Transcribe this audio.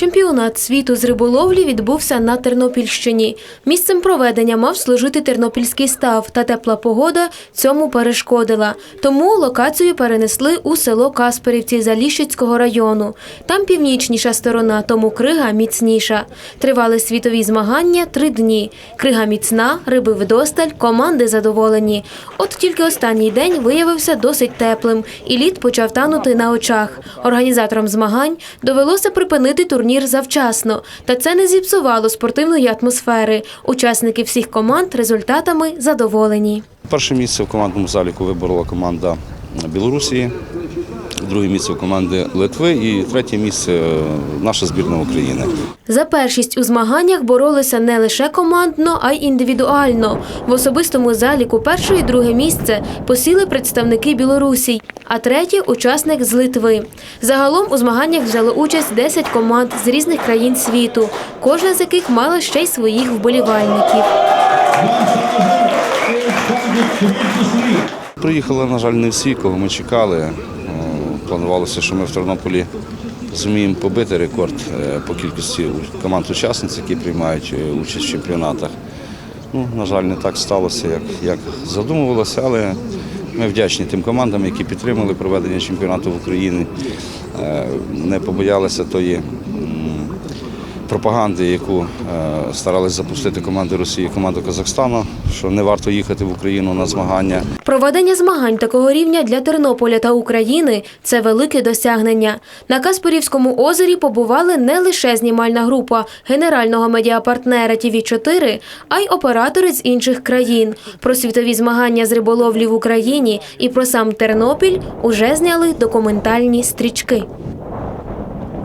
Чемпіонат світу з риболовлі відбувся на Тернопільщині. Місцем проведення мав служити тернопільський став, та тепла погода цьому перешкодила. Тому локацію перенесли у село Касперівці Заліщицького району. Там північніша сторона, тому крига міцніша. Тривали світові змагання три дні. Крига міцна, риби вдосталь, команди задоволені. От тільки останній день виявився досить теплим, і лід почав танути на очах. Організаторам змагань довелося припинити турнір завчасно, та це не зіпсувало спортивної атмосфери. Учасники всіх команд результатами задоволені. Перше місце в командному заліку виборола команда Білорусі, друге місце в команди Литви і третє місце е, наша збірна України. За першість у змаганнях боролися не лише командно, а й індивідуально. В особистому заліку перше і друге місце посіли представники Білорусі, а третє учасник з Литви. Загалом у змаганнях взяло участь 10 команд з різних країн світу, кожна з яких мала ще й своїх вболівальників. Приїхали, на жаль, не всі, кого ми чекали. Планувалося, що ми в Тернополі зуміємо побити рекорд е, по кількості команд-учасниць, які приймають е, участь в чемпіонатах. Ну, на жаль, не так сталося, як, як задумувалося, але ми вдячні тим командам, які підтримали проведення чемпіонату в Україні, Е, не побоялися тої пропаганди, яку е, старалися запустити команди Росії, команду Казахстану, що не варто їхати в Україну на змагання. Проведення змагань такого рівня для Тернополя та України це велике досягнення. На Каспорівському озері побували не лише знімальна група генерального медіапартнера тв 4 а й оператори з інших країн. Про світові змагання з риболовлі в Україні і про сам Тернопіль уже зняли документальні стрічки.